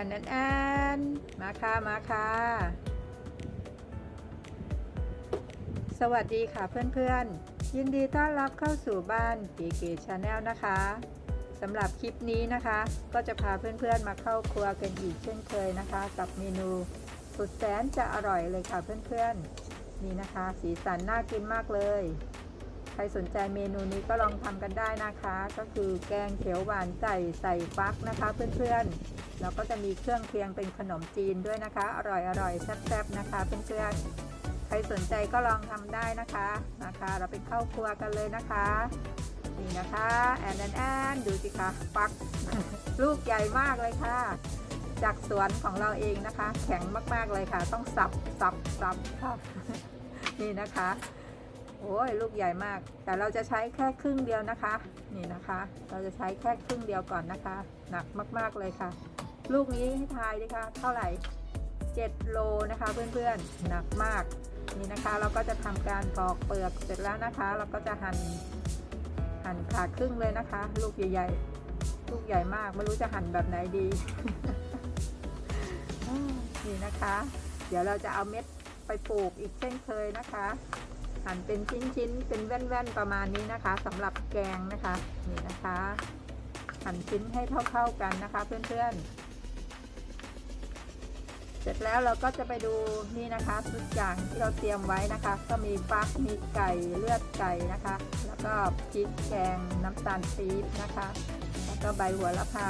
แอนแอนแอนมาค่ะมาค่ะ สวัสดีค่ะเพื่อนๆ ยินดีต้อนรับเข้าสู่บ้านเก๋ๆชาแนลนะคะสำหรับคลิปนี้นะคะ ก็จะพาเพื่อนๆมาเข้าครัวกันอีกเช่นเคยนะคะ กับเมนูสุดแสนจะอร่อยเลยค่ะเพื่อนๆ นี่นะคะ สีสันน่ากินมากเลย รสนใจเมนูนี้ก็ลองทำกันได้นะคะ ก็คือแกงเขียวหวานไก่ใส่ฟักนะคะ เพื่อนๆแล้วก็จะมีเครื่องเคียงเป็นขนมจีนด้วยนะคะ อร่อยอร่อยๆแซ่บๆนะคะ เพื่อนๆใครสนใจก็ลองทำได้นะคะนะคะ เราไปเข้าครัวกันเลยนะคะนี่นะคะแอนแอนแอนดูสิคะฟัก ลูกใหญ่มากเลยค่ะ จากสวนของเราเองนะคะ แข็งมากๆเลยค่ะ ต้องสับสับสับค่ะนี่นะคะ โอ้ยลูกใหญ่มาก แต่เราจะใช้แค่ครึ่งเดียวนะคะ นี่นะคะ เราจะใช้แค่ครึ่งเดียวก่อนนะคะ หนักมากๆเลยค่ะ ลูกนี้ให้ทายดิคะเท่าไหร่7โลนะคะเพื่อนๆหนักมากนี่นะคะเราก็จะทำการปอกเปลือกเสร็จแล้วนะคะ เราก็จะหั่นหั่นผ่าครึ่งเลยนะคะ ลูกใหญ่ๆ ลูกใหญ่มากไม่รู้จะหั่นแบบไหนดีนี่นะคะ เดี๋ยวเราจะเอาเม็ดไปปลูกอีกเช่นเคยนะคะ หั่นเป็นชิ้นๆ เป็นแว่นๆ ประมาณนี้นะคะสำหรับแกงนะคะ นี่นะคะ หั่นชิ้นให้เท่าๆกันนะคะเพื่อนๆ เสร็จแล้วเราก็จะไปดูนี่นะคะทุกอย่างที่เราเตรียมไว้นะคะ ก็มีฟักมีไก่เลือดไก่นะคะ แล้วก็พริกแกงน้ำตาลปี๊บนะคะ แล้วก็ใบหัวละพา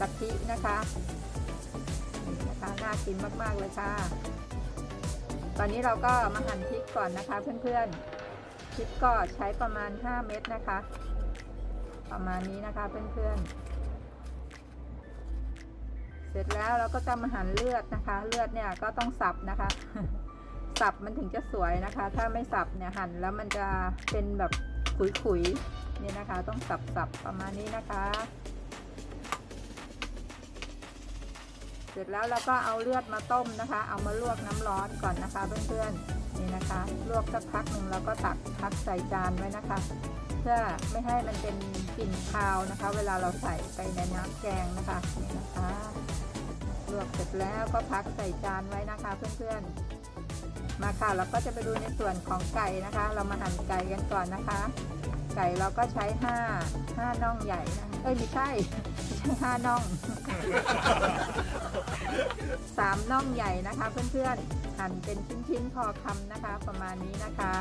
กะทินะคะนี่นะคะน่ากินมากๆเลยค่ะ ตอนนี้เราก็มาหั่นพริกก่อนนะคะเพื่อนๆพริกก็ใช้ประมาณ 5 เม็ดนะคะ ประมาณนี้นะคะเพื่อนๆ เสร็จแล้วเราก็จะมาหั่นเลือดนะคะ เลือดเนี่ยก็ต้องสับนะคะ สับมันถึงจะสวยนะคะ ถ้าไม่สับเนี่ยหั่นแล้วมันจะเป็นแบบขุยๆนี่นะคะ ต้องสับๆประมาณนี้นะคะ ร็จแล้วเราก็เอาเลือดมาต้มนะคะ เอามาลวกน้ำร้อนก่อนนะคะเพื่อนๆนี่นะคะ ลวกสักพักหนึ่งเราก็ตักพักใส่จานไว้นะคะ เพื่อไม่ให้มันเป็นกลิ่นคาวนะคะ เวลาเราใส่ไปในน้ำแกงนะคะนี่นะคะลวกเสร็จแล้วก็พักใส่จานไว้นะคะเพื่อนๆ มาค่ะเราก็จะไปดูในส่วนของไก่นะคะ เรามาหั่นไก่กันก่อนนะคะ ไก่เราก็ใช้ห้าห้าน่องใหญ่นะเอ้ยไม่ใช่ไม่ใช่ห้าน่อง สามน่องใหญ่นะคะ เพื่อนๆหั่นเป็นชิ้นๆพอคำนะคะ ประมาณนี้นะคะ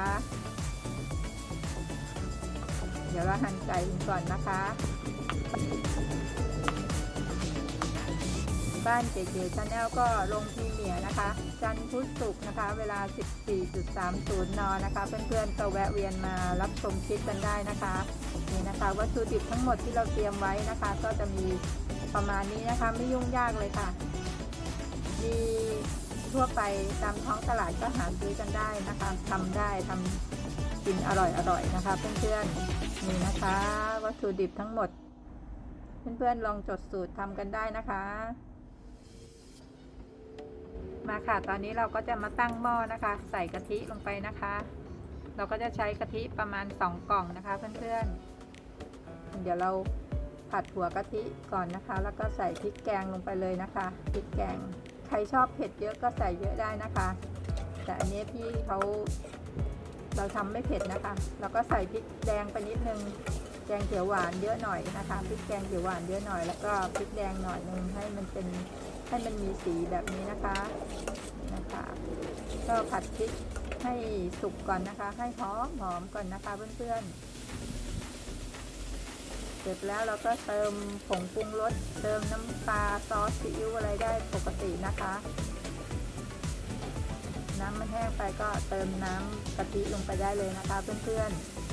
เดี๋ยวเราหั่นไก่ก่อนนะคะ บ้านเก๋ๆชาแนลก็ลงพีเมียนะคะ จันพุธศุกร์นะคะ เวลา 14.30 น นะคะ เพื่อนๆก็แวะเวียนมารับชมคลิปกันได้นะคะนี่นะคะวัตถุดิบทั้งหมดที่เราเตรียมไว้นะคะ ก็จะมีประมาณนี้นะคะไม่ยุ่งยากเลยค่ะ มีทั่วไปตามท้องตลาดก็หาซื้อกันได้นะคะทำได้ทำกินอร่อยๆนะคะ เพื่อนๆนี่นะคะ วัตถุดิบทั้งหมด เพื่อนๆลองจดสูตรทำกันได้นะคะ มาค่ะ ตอนนี้เราก็จะมาตั้งหม้อนะคะ ใส่กะทิลงไปนะคะ เราก็จะใช้กะทิประมาณ 2 กล่องนะคะ เพื่อนๆ เดี๋ยวเราผัดหัวกะทิก่อนนะคะ แล้วก็ใส่พริกแกงลงไปเลยนะคะพริกแกง ใครชอบเผ็ดเยอะก็ใส่เยอะได้นะคะ แต่อันนี้พี่เขาเราทำไม่เผ็ดนะคะเราก็ใส่พริกแดงไปนิดนึง แกงเขียวหวานเยอะหน่อยนะคะ พริกแกงเขียวหวานเยอะหน่อย แล้วก็พริกแดงหน่อยนึงให้มันเป็นให้มันมีสีแบบนี้นะคะนะคะ ก็ผัดพริกให้สุกก่อนนะคะ ให้หอมหอมก่อนนะคะเพื่อนๆ เสร็จแล้วเราก็เติมผงปรุงรส เติมน้ำปลาซอสซีอิ๊วอะไร กตินะคะ น้ำมันแห้งไปก็เติมน้ำกะทิลงไปได้เลยนะคะ เพื่อนๆ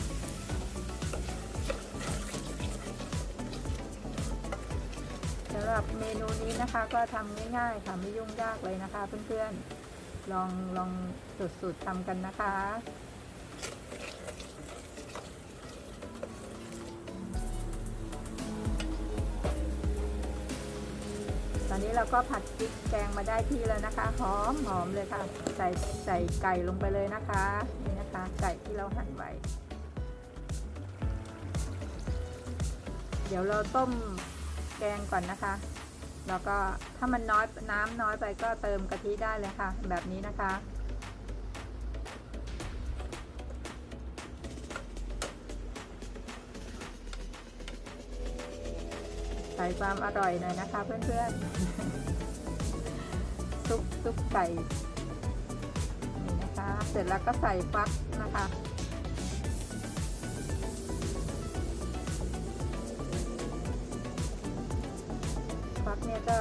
สำหรับเมนูนี้นะคะก็ทำง่ายๆค่ะไม่ยุ่งยากเลยนะคะ เพื่อนๆ ลองลองสุดๆทำกันนะคะ นี้เราก็ผัดพริกแกงมาได้ที่แล้วนะคะ หอมหอมเลยค่ะ ใส่ใส่ไก่ลงไปเลยนะคะ นี่นะคะ ไก่ที่เราหั่นไว้ เดี๋ยวเราต้มแกงก่อนนะคะ แล้วก็ถ้ามันน้อยน้ำน้อยไปก็เติมกะทิได้เลยค่ะ แบบนี้นะคะ ส่ความอร่อยหน่อยนะคะเพื่อนๆ ซุปซุปไก่ นี่นะคะ เสร็จแล้วก็ใส่ฟักนะคะ ฟักเนี่ยก็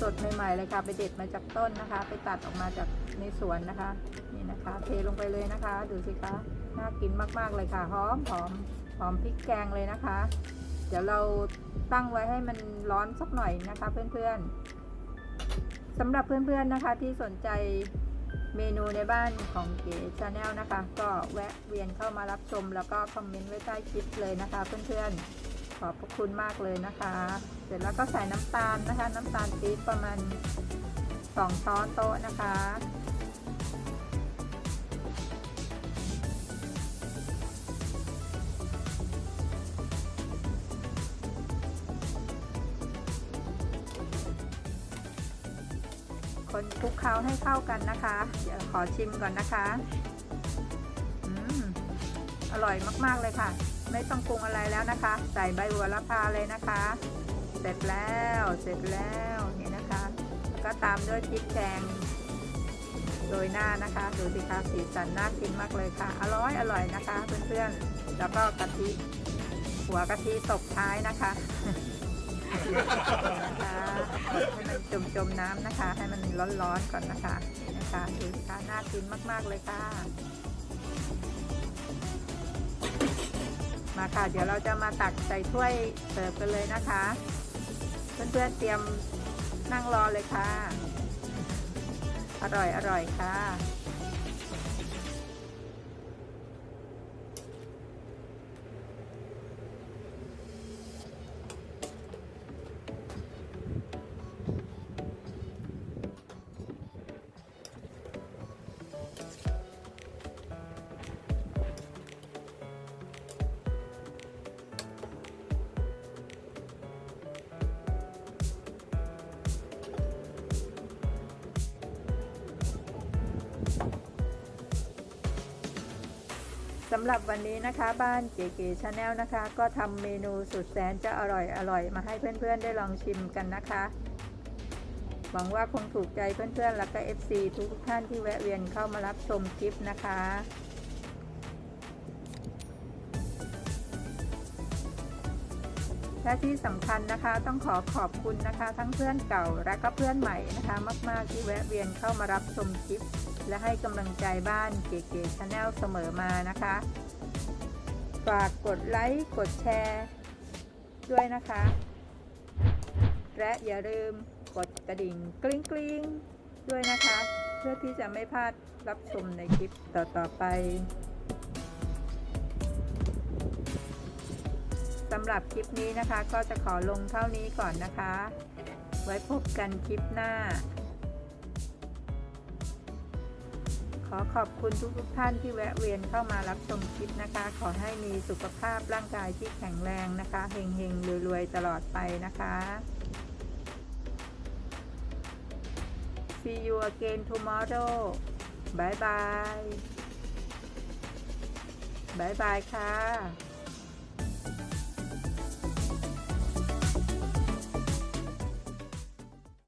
สดๆ ใหม่ๆเลยค่ะ ไปเด็ดมาจากต้นนะคะ ไปตัดออกมาจากในสวนนะคะ นี่นะคะ เทลงไปเลยนะคะ ดูสิคะ น่ากินมากๆเลยค่ะ หอมหอมหอมพริกแกงเลยนะคะ ดี๋ยวเราตั้งไว้ให้มันร้อนสักหน่อยนะคะเพื่อนๆสำหรับเพื่อนๆนะคะที่สนใจเมนูในบ้านของเก๋ชาแนลนะคะ ก็แวะเวียนเข้ามารับชม แล้วก็คอมเมนต์ไว้ใต้คลิปเลยนะคะ เพื่อนๆ ขอบพระคุณมากเลยนะคะ เสร็จแล้วก็ใส่น้ำตาลนะคะ น้ำตาลปี๊บประมาณ 2 ช้อนโต๊ะนะคะ คนคลุกเคล้าให้เข้ากันนะคะ เดี๋ยวขอชิมก่อนนะคะอืมอร่อยมากๆเลยค่ะ ไม่ต้องปรุงอะไรแล้วนะคะ ใส่ใบหัวละพาเลยนะคะ เสร็จแล้วเสร็จแล้วนี่นะคะ แล้วก็ตามด้วยพริกแกงโดยหน้านะคะดูสิคะสีสันน่ากินมากเลยค่ะ อร่อยอร่อยนะคะ เพื่อนๆแล้วก็กะทิหัวกะทิตกท้ายนะคะนะคะ ให้มันจมจมๆน้ำนะคะ ให้มันร้อนๆก่อนนะคะนี่นะคะดูสิคะน่ากินมากๆเลยค่ะ มาค่ะ เดี๋ยวเราจะมาตักใส่ถ้วยเสิร์ฟกันเลยนะคะ เพื่อนๆเตรียมนั่งรอเลยค่ะ อร่อยอร่อยค่ะ สำหรับวันนี้นะคะบ้านเก๋ๆชาแนลนะคะ ก็ทำเมนูสุดแสนจะอร่อยอร่อยมาให้เพื่อนๆได้ลองชิมกันนะคะ หวังว่าคงถูกใจเพื่อนๆ และก็ FC ทุกท่านที่แวะเวียนเข้ามารับชมคลิปนะคะและที่สำคัญนะคะต้องขอขอบคุณนะคะ ทั้งเพื่อนเก่าและก็เพื่อนใหม่นะคะ มาก ๆ ที่แวะเวียนเข้ามารับชมคลิป และให้กำลังใจบ้านเก๋ๆชาแนลเสมอมานะคะ ฝากกดไลค์ กดแชร์ ด้วยนะคะ และอย่าลืมกดกระดิ่งกริ๊งกริ๊งด้วยนะคะ เพื่อที่จะไม่พลาดรับชมในคลิปต่อ ๆ ไปสำหรับคลิปนี้นะคะก็จะขอลงเท่านี้ก่อนนะคะ ไว้พบกันคลิปหน้า อขอบคุณทุกทุกท่านที่แวะเวียนเข้ามารับชมคลิปนะคะ ขอให้มีสุขภาพร่างกายที่แข็งแรงนะคะเฮงๆรวยๆตลอดไปนะคะ See you again tomorrow บายบายบายบายค่ะ